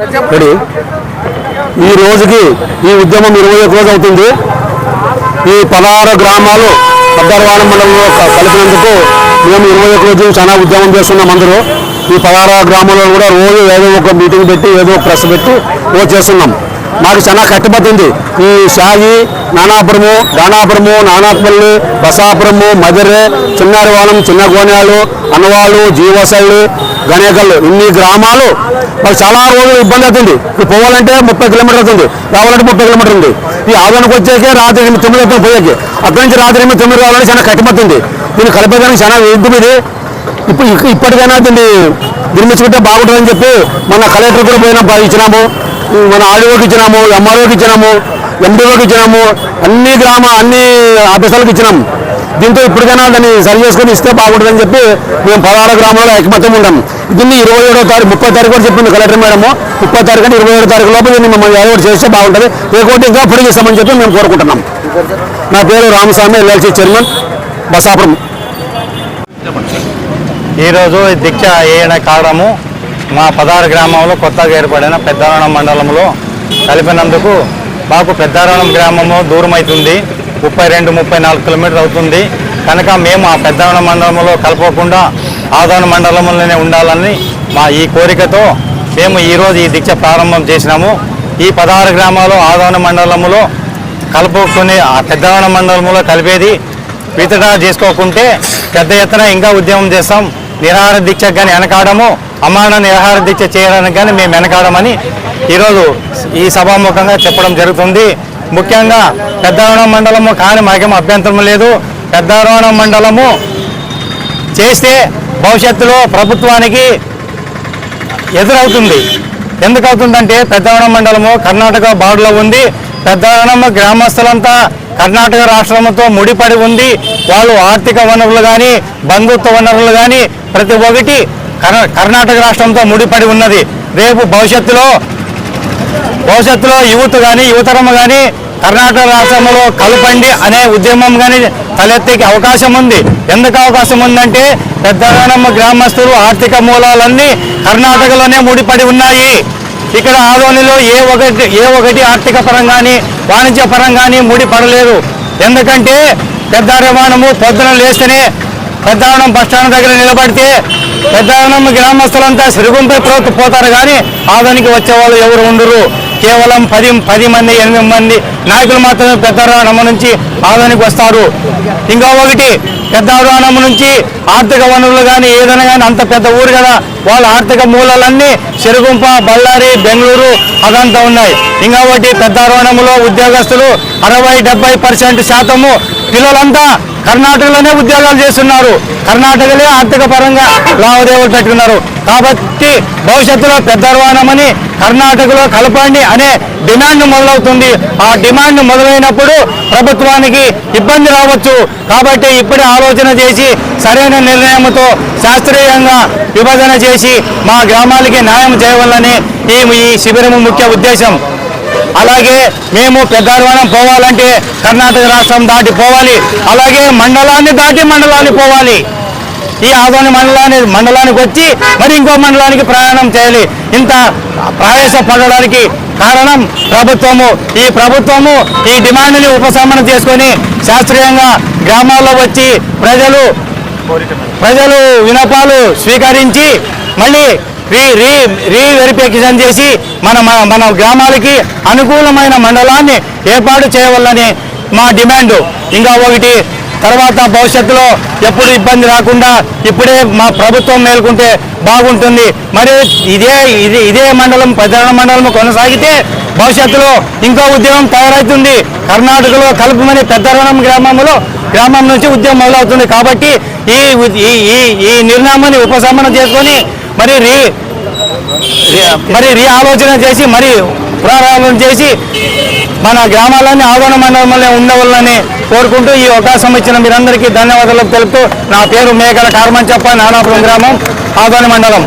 Ready? ఈ రోజుకి ఈ ఉద్యమం ఇరవై ఒక రోజు అవుతుంది. ఈ పదహారు గ్రామాలు పెద్దరవాణం మండలంలో క- కలిపినందుకు మేము ఇరవై ఒక రోజు చాలా ఉద్యమం చేస్తున్నాం అందరూ. ఈ పదహారు గ్రామాల్లో కూడా రోజు ఏదో ఒక మీటింగ్ పెట్టి ఏదో ఒక ప్రెస్ పెట్టి రోజు చేస్తున్నాం. మాకు చాలా కట్టుబడింది ఈ షాయి నానాపురము దానాపురము నానాపల్లి బసాపురము మదిరే చిన్నారివాణం చిన్న గోన్యాలు అన్నవాళ్ళు జీవసళ్ళు గణేకళ్ళు. ఇన్ని గ్రామాలు మాకు చాలా రోజులు ఇబ్బంది అవుతుంది. ఇప్పుడు పోవాలంటే ముప్పై కిలోమీటర్ అవుతుంది. రావాలంటే ముప్పై కిలోమీటర్ ఉంది. ఈ ఆదానికి వచ్చేకే రాత్రి ఎనిమిది తొమ్మిది అవుతుంది పోయేకి. అక్కడి నుంచి రాత్రి ఎనిమిది తొమ్మిది రావాలంటే చాలా కట్టుబడుతుంది దీన్ని కలిపేదానికి చాలా ఇబ్బంది ఇది? ఇప్పుడు ఇప్పటికైనా దీన్ని నిర్మించుకుంటే బాగుంటుందని చెప్పి మన కలెక్టర్ కూడా పోయినా ఇచ్చినాము. మన ఆర్డీఓకి ఇచ్చినాము ఎంఆర్ఓకి ఇచ్చినాము ఎండిఓకి ఇచ్చినాము అన్ని గ్రామ అన్ని ఆఫీసర్లకు ఇచ్చినాము దీంతో ఇప్పటికైనా దాన్ని సరి చేసుకొని ఇస్తే బాగుంటుందని చెప్పి మేము పదహారు గ్రామాల్లో ఐకమత్యం ఉంటాం దీన్ని ఇరవై ఏడో తారీఖు ముప్పై తారీఖు కూడా చెప్పింది కలెక్టర్ మేడము. ముప్పై తారీఖు అంటే ఇరవై ఏడో తారీఖు లోపు దీన్ని మమ్మల్ని ఏర్పాటు చేస్తే బాగుంటుంది. లేకపోతే ఇంకా పొడిగిస్తామని చెప్పి మేము కోరుకుంటున్నాం. నా పేరు రామస్వామి ఎల్ఎల్సీ చైర్మన్ బసాపురం. ఈరోజు దీక్ష ఏన కావడము. మా పదహారు గ్రామంలో కొత్తగా ఏర్పడిన పెద్దారణం మండలంలో కలిపినందుకు మాకు పెద్దారణం గ్రామము దూరం అవుతుంది ముప్పై రెండు ముప్పై నాలుగు కిలోమీటర్లు అవుతుంది. కనుక మేము ఆ పెద్దారణం మండలంలో కలపకుండా ఆదాన మండలంలోనే ఉండాలని మా ఈ కోరికతో మేము ఈరోజు ఈ దీక్ష ప్రారంభం చేసినాము. ఈ పదహారు గ్రామాలు ఆదాన మండలంలో కలుపుకుని ఆ పెద్దవన మండలంలో కలిపేది వితడా చేసుకోకుంటే పెద్ద ఎత్తున ఇంకా ఉద్యమం చేస్తాం. నిరాహార దీక్ష కానీ వెనకాడము అమాన నిరాహార దీక్ష చేయడానికి కానీ మేము వెనకాడమని ఈరోజు ఈ సభాముఖంగా చెప్పడం జరుగుతుంది. ముఖ్యంగా పెద్దవనం మండలము కానీ మాకేం అభ్యంతరం లేదు. పెద్దవనం మండలము చేస్తే భవిష్యత్తులో ప్రభుత్వానికి ఎదురవుతుంది. ఎందుకు అవుతుందంటే పెద్దవనం మండలము కర్ణాటక బార్డులో ఉంది. పెద్దవనం గ్రామస్తులంతా కర్ణాటక రాష్ట్రంతో ముడిపడి ఉంది. వాళ్ళు ఆర్థిక వనరులు కానీ బంధుత్వ వనరులు కానీ ప్రతి ఒక్కటి కర్ణాటక రాష్ట్రంతో ముడిపడి ఉన్నది. రేపు భవిష్యత్తులో భవిష్యత్తులో యువత కానీ యువతరం కానీ కర్ణాటక రాష్ట్రంలో కలపండి అనే ఉద్యమం కానీ తలెత్తే అవకాశం ఉంది. ఎందుకు అవకాశం ఉందంటే పెద్దగానమ్మ గ్రామస్తులు ఆర్థిక మూలాలన్నీ కర్ణాటకలోనే ముడిపడి ఉన్నాయి. ఇక్కడ ఆదోనిలో ఏ ఒకటి ఏ ఒకటి ఆర్థిక పరంగాని వాణిజ్య పరంగాని ముడిపడలేదు ఎందుకంటే పెద్ద రవాణము పొద్దున లేస్తేనే పెద్దవనం బస్ స్టాండ్ దగ్గర నిలబడితే పెద్దవనం గ్రామస్తులంతా సిరుగుంపై పోతారు కానీ ఆదానికి వచ్చే వాళ్ళు ఎవరు ఉండరు. కేవలం పది పది మంది ఎనిమిది మంది నాయకులు మాత్రమే పెద్దవనం నుంచి ఆదానికి వస్తారు. ఇంకా ఒకటి పెద్దవనం నుంచి ఆర్థిక వనరులు కానీ ఏదైనా కానీ అంత పెద్ద ఊరు కదా వాళ్ళ ఆర్థిక మూలాలన్నీ చెరుగుంప బళ్ళారి బెంగళూరు అదంతా ఉన్నాయి. ఇంకా ఒకటి పెద్దవనంలో ఉద్యోగస్తులు అరవై డెబ్బై పర్సెంట్ శాతము పిల్లలంతా కర్ణాటకలోనే ఉద్యోగాలు చేస్తున్నారు. కర్ణాటకలే ఆర్థిక పరంగా లావాదేవీలు పెట్టుకున్నారు. కాబట్టి భవిష్యత్తులో పెద్ద రవాణమని కర్ణాటకలో కలపండి అనే డిమాండ్ మొదలవుతుంది. ఆ డిమాండ్ మొదలైనప్పుడు ప్రభుత్వానికి ఇబ్బంది రావచ్చు. కాబట్టి ఇప్పుడే ఆలోచన చేసి సరైన నిర్ణయంతో శాస్త్రీయంగా విభజన చేసి మా గ్రామాలకి న్యాయం చేయవాలని ఈ శిబిరం ముఖ్య ఉద్దేశం. అలాగే మేము పెద్దారవాణం పోవాలంటే కర్ణాటక రాష్ట్రం దాటి పోవాలి. అలాగే మండలాన్ని దాటి మండలాన్ని పోవాలి. ఈ ఆదోని మండలాన్ని మండలానికి వచ్చి మరి ఇంకో మండలానికి ప్రయాణం చేయాలి. ఇంత ప్రవేశ పడడానికి కారణం ప్రభుత్వము. ఈ ప్రభుత్వము ఈ డిమాండ్ని ఉపశమనం చేసుకొని శాస్త్రీయంగా గ్రామాల్లో వచ్చి ప్రజలు ప్రజలు వినపాలు స్వీకరించి మళ్ళీ రీ రీ రీవెరిఫికేషన్ చేసి మన మన- మన గ్రామాలకి అనుకూలమైన మండలాన్ని ఏర్పాటు చేయవాలని మా డిమాండ్. ఇంకా ఒకటి తర్వాత భవిష్యత్తులో ఎప్పుడు ఇబ్బంది రాకుండా ఇప్పుడే మా ప్రభుత్వం మేలుకుంటే బాగుంటుంది. మరి ఇదే ఇదే ఇదే మండలం ప్రధాన మండలం కొనసాగితే భవిష్యత్తులో ఇంకో ఉద్యమం తయారవుతుంది కర్ణాటకలో కలుపుమని పెద్దరణం గ్రామంలో గ్రామం నుంచి ఉద్యమం మొదలవుతుంది. కాబట్టి ఈ ఈ ఈ ఈ నిర్ణయాన్ని ఉపశమనం చేసుకొని మరి రీ- మరి రీ ఆలోచన చేసి మరి పునరాలోచన చేసి మన గ్రామాలన్నీ ఆదరణ మండలంలో ఉండవాలని కోరుకుంటూ ఈ అవకాశం ఇచ్చిన మీరందరికీ ధన్యవాదాలు తెలుపుతూ నా పేరు మేకల కార్మంచప్ప నానాపురం గ్రామం ఆదరణ మండలం.